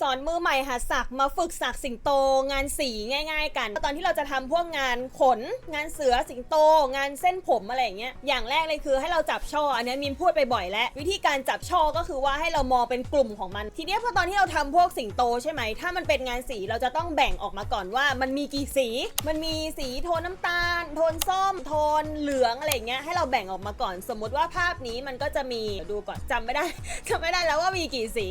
สอนมือใหม่หัดสักมาฝึกสักสิงโตงานสีง่าย ๆ กัน ตอนที่เราจะทำพวกงานขน งานเสือสิงโต งานเส้นผมอะไรอย่างเงี้ยอย่างแรกเลยคือให้เราจับช่ออันนี้มินพูดไปบ่อยแล้ว วิธีการจับช่อก็คือว่าให้เรามองเป็นกลุ่มของมัน ทีนี้พอตอนที่เราทำพวกสิงโตใช่ไหมถ้ามันเป็นงานสีเราจะต้องแบ่งออกมาก่อนว่า มันมีกี่สี มันมีสีโทนน้ำตาล โทนส้ม โทนเหลืองอะไรเงี้ยให้เราแบ่งออกมาก่อน สมมุติว่าภาพนี้มันก็จะมีดูก่อนจำไม่ได้จำไม่ได้แล้วว่ามีกี่สี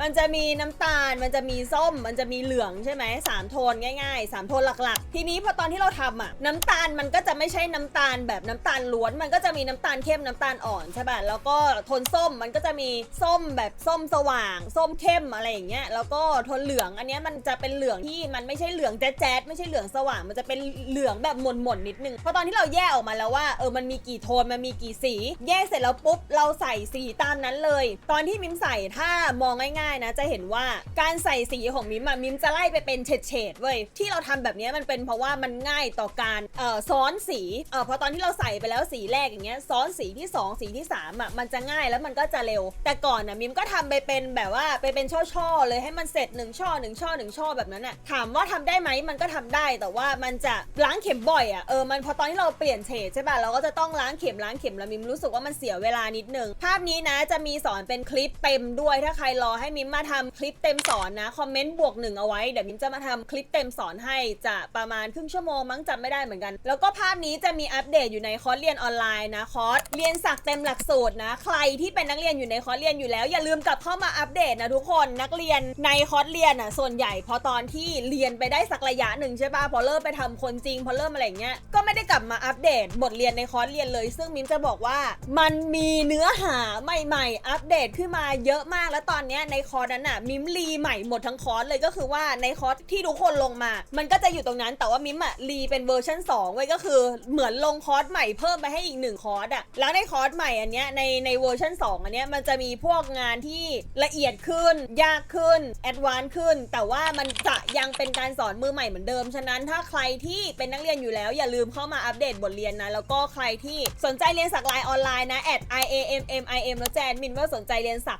มันจะมีน้ำตาลมันจะมีส้มมันจะมีเหลืองใช่ไหมสามโทนง่ายๆสามโทนหลักๆ ทีนี้พอตอนที่เราทำอะน้ำตาลมันก็จะไม่ใช่น้ำตาลแบบน้ำตาลล้วน มันก็จะมีน้ำตาลเข้มน้ำตาลอ่อนใช่ป่ะแล้วก็โทนส้มมันก็จะมีส้มแบบส้มสว่าง ส้มเข้มอะไรอย่างเงี้ยแล้วก็โทนเหลืองอันเนี้ยมันจะเป็นเหลืองที่มันไม่ใช่เหลืองแจ๊ดๆไม่ใช่เหลืองสว่าง มันจะเป็นเหลืองแบบหม่นๆนิดนึงพอตอนที่เราแยกออกมาแล้วว่าเออมันมีกี่โทนมันมีกี่สี แยกเสร็จแล้วปุ๊บเราใส่สีตามนั้นเลย ตอนที่มิมใส่ถ้ามองง่ายๆนะจะเห็นว่าการการใส่สีของมิมอะมิมจะไล่ไปเป็นเฉดๆเว้ยที่เราทำแบบนี้มันเป็นเพราะว่ามันง่ายต่อการเอ่อซ้อนสีเออพอตอนที่เราใส่ไปแล้วสีแรกอย่างเงี้ยซ้อนสีที่สองสีที่สามอะมันจะง่ายแล้วมันก็จะเร็ว แต่ก่อนนะมิมก็ทำไปเป็นแบบว่าไปเป็นช่อๆเลยให้มันเสร็จหนึ่งช่อหนึ่งช่อหนึ่งช่อแบบนั้นอะถามว่าทำได้ไหมมันก็ทำได้แต่ว่ามันจะล้างเข็มบ่อยอะเออมันพอตอนที่เราเปลี่ยนเฉดใช่ป่ะเราก็จะต้องล้างเข็มล้างเข็มแล้วมิมรู้สึกว่ามันเสียเวลานิดนึงภาพนี้นะจะมีสอนเป็นคลิปเต็มด้วยถ้าใครรอให้มิมมาทำคลิปเต็มสอนนะ คอมเมนต์บวกหนึ่งเอาไว้ เดี๋ยวมิมจะมาทำคลิปเต็มสอนให้จะประมาณครึ่งชั่วโมงมั้งจำไม่ได้เหมือนกัน แล้วก็ภาพนี้จะมีอัปเดตอยู่ในคอร์สเรียนออนไลน์นะคอร์สเรียนสักเต็มหลักสูตรนะ ใครที่เป็นนักเรียนอยู่ในคอร์สเรียนอยู่แล้ว อย่าลืมกลับเข้ามาอัปเดตนะทุกคนนักเรียนในคอร์สเรียนอะส่วนใหญ่พอตอนที่เรียนไปได้สักระยะหนึ่งใช่ป่ะพอเริ่มไปทำคนจริง พอเริ่มอะไรเงี้ยก็ไม่ได้กลับมาอัปเดตบทเรียนในคอร์สเรียนเลย ซึ่งมิมจะบอกว่ามันมีเนื้อหาใหม่ ๆ อัปเดตขึ้นมาเยอะมากแล้วตอนนี้ในคอร์สนั้นอะมิมรีใหม่หมดทั้งคอร์สเลยก็คือว่าในคอร์สที่ทุกคนลงมา มันก็จะอยู่ตรงนั้นแต่ว่ามิมอะรีเป็นเวอร์ชัน2ไว้ก็คือเหมือนลงคอร์สใหม่เพิ่มไปให้อีกหนึ่งคอร์สอะแล้วในคอร์สใหม่อันเนี้ยในในเวอร์ชัน2อันเนี้ยมันจะมีพวกงานที่ละเอียดขึ้น ยากขึ้นแอดวานซ์ขึ้น แต่ว่ามันจะยังเป็นการสอนมือใหม่เหมือนเดิมฉะนั้นถ้าใครที่เป็นนักเรียนอยู่แล้ว อย่าลืมเข้ามาอัปเดตบทเรียนนะแล้วก็ใครที่สนใจเรียนสักไลน์ออนไลน์นะ at i a m m i m แล้วแจนมินว่าสนใจเรียนสัก